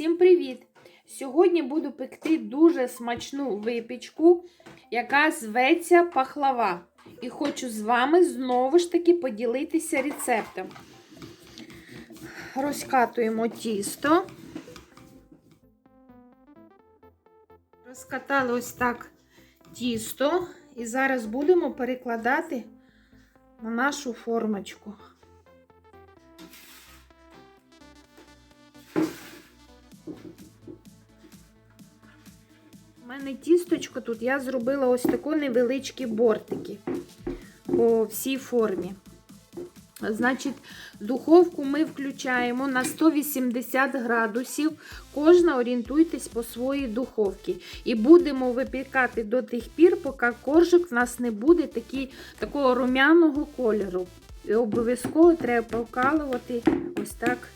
Усім привіт! Сьогодні буду пекти дуже смачну випічку, яка зветься пахлава. І хочу з вами знову ж таки поділитися рецептом. Розкатуємо тісто. Розкатали ось так тісто. І зараз будемо перекладати на нашу формочку. Мене тісточко тут я зробила ось такі невеличкі бортики по всій формі. Значить, духовку ми включаємо на 180 градусів. Кожна орієнтуйтесь по своїй духовці. І будемо випікати до тих пір, поки коржик в нас не буде такий, такого рум'яного кольору. І обов'язково треба прокалувати ось так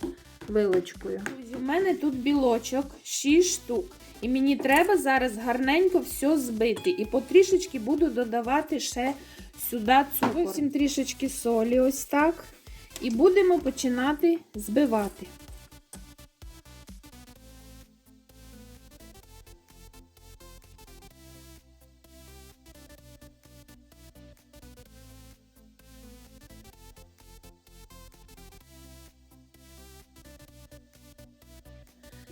вилочкою. Друзі, у мене тут білочок 6 штук. І мені треба зараз гарненько все збити. І потрішечки буду додавати ще сюди цукор. Зовсім трішечки солі, ось так. І будемо починати збивати.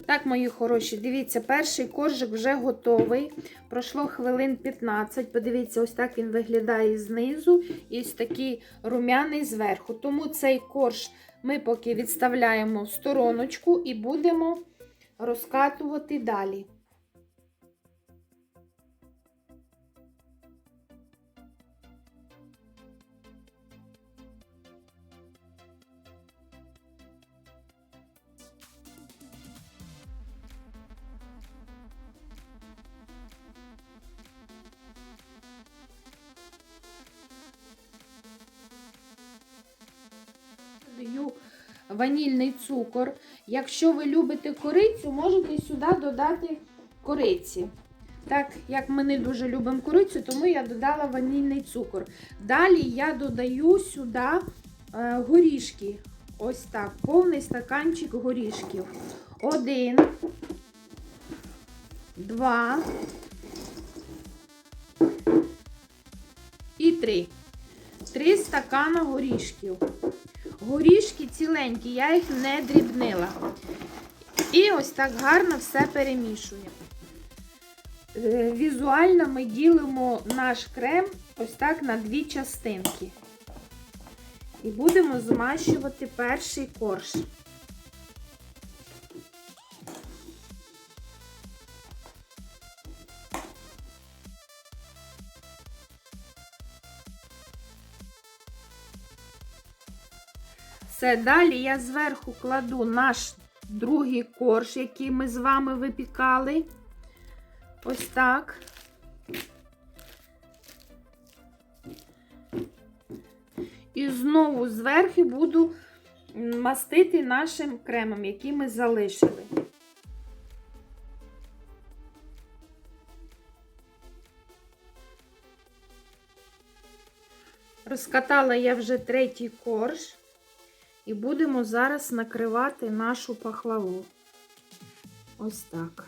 Так, мої хороші, дивіться, перший коржик вже готовий. Пройшло хвилин 15. Подивіться, ось так він виглядає знизу і ось такий рум'яний зверху. Тому цей корж ми поки відставляємо в стороночку і будемо розкатувати далі. Ванільний цукор. Якщо ви любите корицю, можете сюди додати кориці. Так, як ми не дуже любимо корицю, тому я додала ванільний цукор. Далі я додаю сюди е, горішки. Ось так, повний стаканчик горішків. Один, два і три. Три стакана горішків. Горішки ціленькі, я їх не дрібнила. І ось так гарно все перемішуємо. Е, Візуально ми ділимо наш крем ось так на дві частинки. І будемо змащувати перший корж. Все, далі я зверху кладу наш другий корж, який ми з вами випікали. Ось так. І знову зверху буду мастити нашим кремом, який ми залишили. Розкатала я вже третій корж. І будемо зараз накривати нашу пахлаву. Ось так.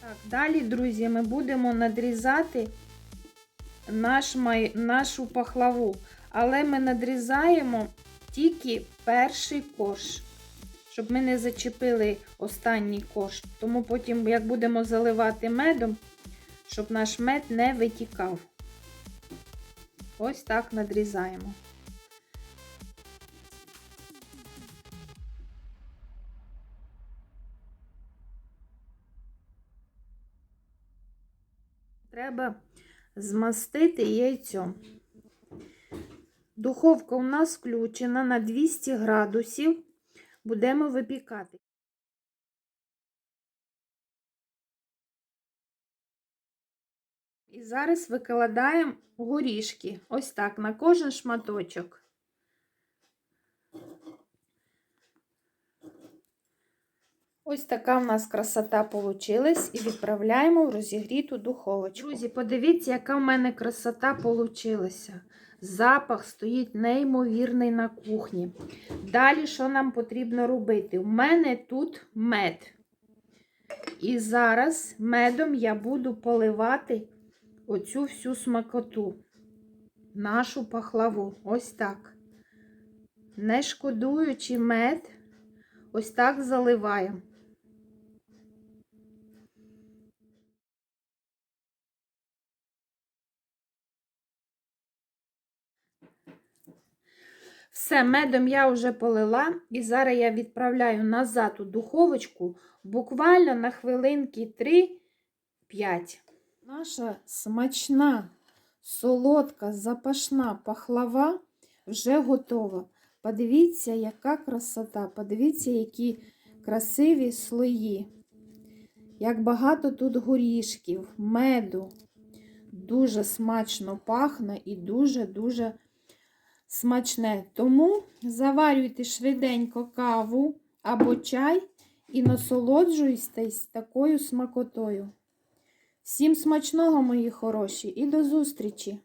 Так, далі, друзі, ми будемо надрізати наш нашу пахлаву. Але ми надрізаємо тільки перший корж, щоб ми не зачепили останній корж. Тому потім, як будемо заливати медом, щоб наш мед не витікав. Ось так надрізаємо. Треба змастити яйцем. Духовка у нас включена на 200 градусів. Будемо випікати. І зараз викладаємо горішки. Ось так, на кожен шматочок. Ось така в нас красота получилась і відправляємо в розігріту духовочку. Друзі, подивіться, яка в мене красота получилася. Запах стоїть неймовірний на кухні. Далі, що нам потрібно робити? У мене тут мед. І зараз медом я буду поливати оцю всю смакоту, нашу пахлаву. Ось так. Не шкодуючи мед, ось так заливаємо. Все, медом я вже полила, і зараз я відправляю назад у духовочку буквально на хвилинки 3-5. Наша смачна, солодка, запашна пахлава вже готова. Подивіться, яка красота, подивіться, які красиві слої. Як багато тут горішків, меду. Дуже смачно пахне і дуже-дуже смачне. Тому заварюйте швиденько каву або чай і насолоджуйтесь такою смакотою. Всім смачного, мої хороші, і до зустрічі!